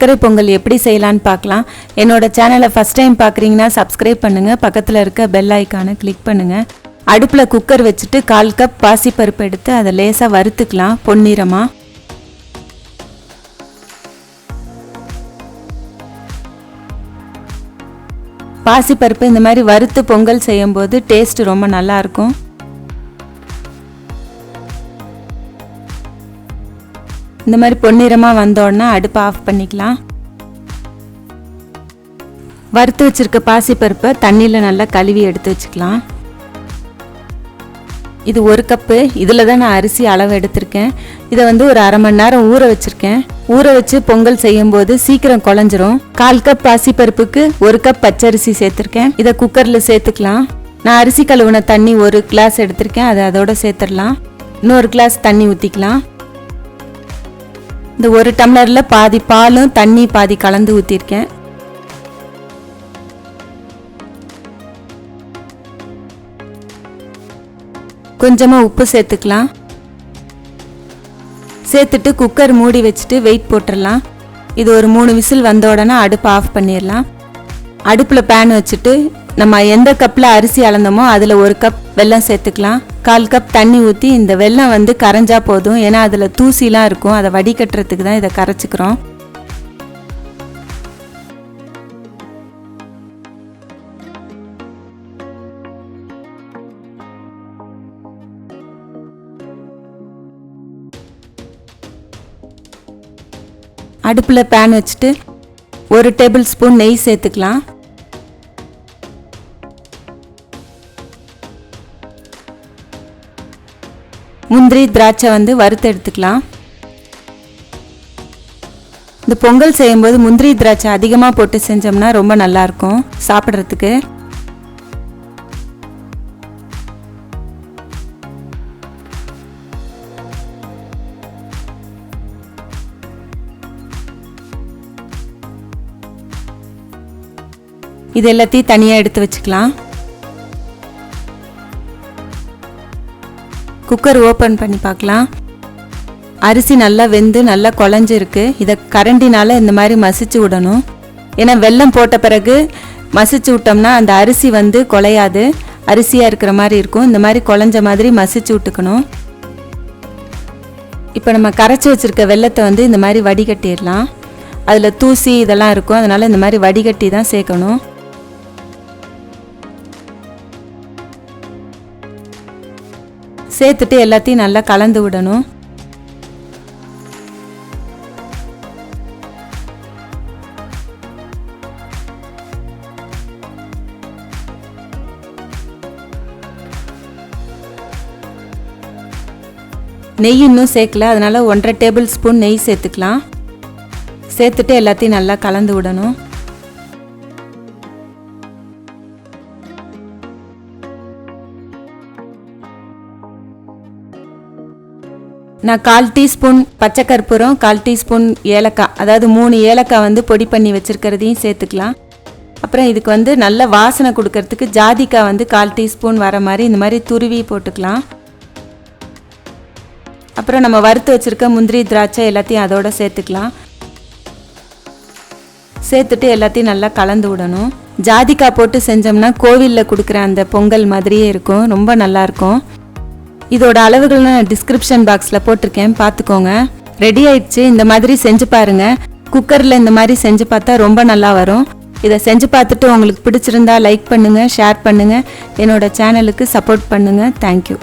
சர்க்கரை பொங்கல் எப்படி செய்யலான்னு பார்க்கலாம். என்னோட சேனலை ஃபஸ்ட் டைம் பார்க்குறீங்கன்னா சப்ஸ்கிரைப் பண்ணுங்கள் பக்கத்தில் இருக்க பெல் ஐக்கானை கிளிக் பண்ணுங்கள் அடுப்பில் குக்கர் வச்சுட்டு கால் கப் பாசிப்பருப்பு எடுத்து அதை லேசாக வறுத்துக்கலாம். பொன்னிறமாக பாசிப்பருப்பு இந்த மாதிரி வறுத்து பொங்கல் செய்யும்போது டேஸ்ட் ரொம்ப நல்லாயிருக்கும் இந்த மாதிரி பொன்னிறமாக வந்தோடனே அடுப்பை ஆஃப் பண்ணிக்கலாம். வறுத்து வச்சுருக்க பாசிப்பருப்பை தண்ணியில் நல்லா கழுவி எடுத்து வச்சுக்கலாம். இது ஒரு கப்பு. இதில் தான் நான் அரிசி அளவு எடுத்திருக்கேன். இதை வந்து ஒரு அரை மணி நேரம் ஊற வச்சுருக்கேன். ஊற வச்சு பொங்கல் செய்யும்போது சீக்கிரம் குழஞ்சிரும். கால் கப் பாசிப்பருப்புக்கு ஒரு கப் பச்சரிசி சேர்த்துருக்கேன். இதை குக்கரில் சேர்த்துக்கலாம். நான் அரிசி கழுவுன தண்ணி ஒரு கிளாஸ் எடுத்திருக்கேன். அதை அதோட சேர்த்துடலாம் இன்னொரு கிளாஸ் தண்ணி ஊற்றிக்கலாம் இந்த ஒரு டம்ளரில் பாதி பாலும் தண்ணி பாதி கலந்து ஊற்றிருக்கேன் கொஞ்சமாக உப்பு சேர்த்துக்கலாம். சேர்த்துட்டு குக்கர் மூடி வச்சுட்டு வெயிட் போட்டுடலாம் இது ஒரு மூணு விசில் வந்த உடனே அடுப்பை ஆஃப் பண்ணிடலாம் அடுப்பில் பேன் வச்சுட்டு நம்ம எந்த கப்பில் அரிசி அளந்தோமோ அதில் ஒரு கப் வெல்லம் சேர்த்துக்கலாம். கால் கப் தண்ணி ஊற்றி இந்த வெல்லம் வந்து கரைஞ்சா போதும். ஏன்னா அதில் தூசிலாம் இருக்கும். அதை வடிகட்டுறதுக்கு தான் இதை கரைச்சிக்கிறோம். அடுப்பில் பேன் வச்சுட்டு ஒரு டேபிள் ஸ்பூன் நெய் சேர்த்துக்கலாம். முந்திரி திராட்சை வந்து வறுத்து எடுத்துக்கலாம். இந்த பொங்கல் செய்யும்போது முந்திரி திராட்சை அதிகமாக போட்டு செஞ்சோம்னா ரொம்ப நல்லாயிருக்கும் சாப்பிட்றதுக்கு. இது எல்லாத்தையும் தனியாக எடுத்து வச்சுக்கலாம். குக்கர் ஓப்பன் பண்ணி பார்க்கலாம். அரிசி நல்லா வெந்து நல்லா குழஞ்சிருக்கு. இதை கரண்டினால் இந்த மாதிரி மசிச்சு விடணும். ஏன்னா வெல்லம் போட்ட பிறகு மசிச்சு விட்டோம்னா அந்த அரிசி வந்து குலையாது அரிசியாக இருக்கிற மாதிரி இருக்கும். இந்த மாதிரி குழஞ்ச மாதிரி மசிச்சு விட்டுக்கணும். இப்போ நம்ம கரைச்சி வச்சுருக்க வெள்ளத்தை வந்து இந்த மாதிரி வடிகட்டிடலாம். அதில் தூசி இதெல்லாம் இருக்கும். அதனால் இந்த மாதிரி வடிகட்டி தான் சேர்க்கணும். சேர்த்துட்டு எல்லாத்தையும் நல்லா கலந்து விடணும். நெய் இன்னும் சேர்க்கல அதனால் ஒன்றரை டேபிள் ஸ்பூன் நெய் சேர்த்துக்கலாம். சேர்த்துட்டு எல்லாத்தையும் நல்லா கலந்து விடணும். நான் கால் டீஸ்பூன் பச்சை கற்பூரம் கால் டீஸ்பூன் ஏலக்காய் அதாவது மூணு ஏலக்காய் வந்து பொடி பண்ணி வச்சுருக்கிறதையும் சேர்த்துக்கலாம். அப்புறம் இதுக்கு வந்து நல்ல வாசனை கொடுக்கறதுக்கு ஜாதிக்காய் வந்து கால் டீஸ்பூன் வர மாதிரி இந்த மாதிரி துருவி போட்டுக்கலாம். அப்புறம் நம்ம வறுத்து வச்சுருக்க முந்திரி திராட்சை எல்லாத்தையும் அதோட சேர்த்துக்கலாம். சேர்த்துட்டு எல்லாத்தையும் நல்லா கலந்து விடணும். ஜாதிக்காய் போட்டு செஞ்சோம்னா கோவிலில் கொடுக்குற அந்த பொங்கல் மாதிரியே இருக்கும். ரொம்ப நல்லாயிருக்கும் இதோட அளவுகள் நான் டிஸ்கிரிப்ஷன் பாக்ஸில் போட்டிருக்கேன். பார்த்துக்கோங்க. ரெடி ஆயிடுச்சு. இந்த மாதிரி செஞ்சு பாருங்க. குக்கரில் இந்த மாதிரி செஞ்சு பார்த்தா ரொம்ப நல்லா வரும். இதை செஞ்சு பார்த்துட்டு உங்களுக்கு பிடிச்சிருந்தா லைக் பண்ணுங்கள் ஷேர் பண்ணுங்கள் என்னோட சேனலுக்கு சப்போர்ட் பண்ணுங்கள் தேங்க்யூ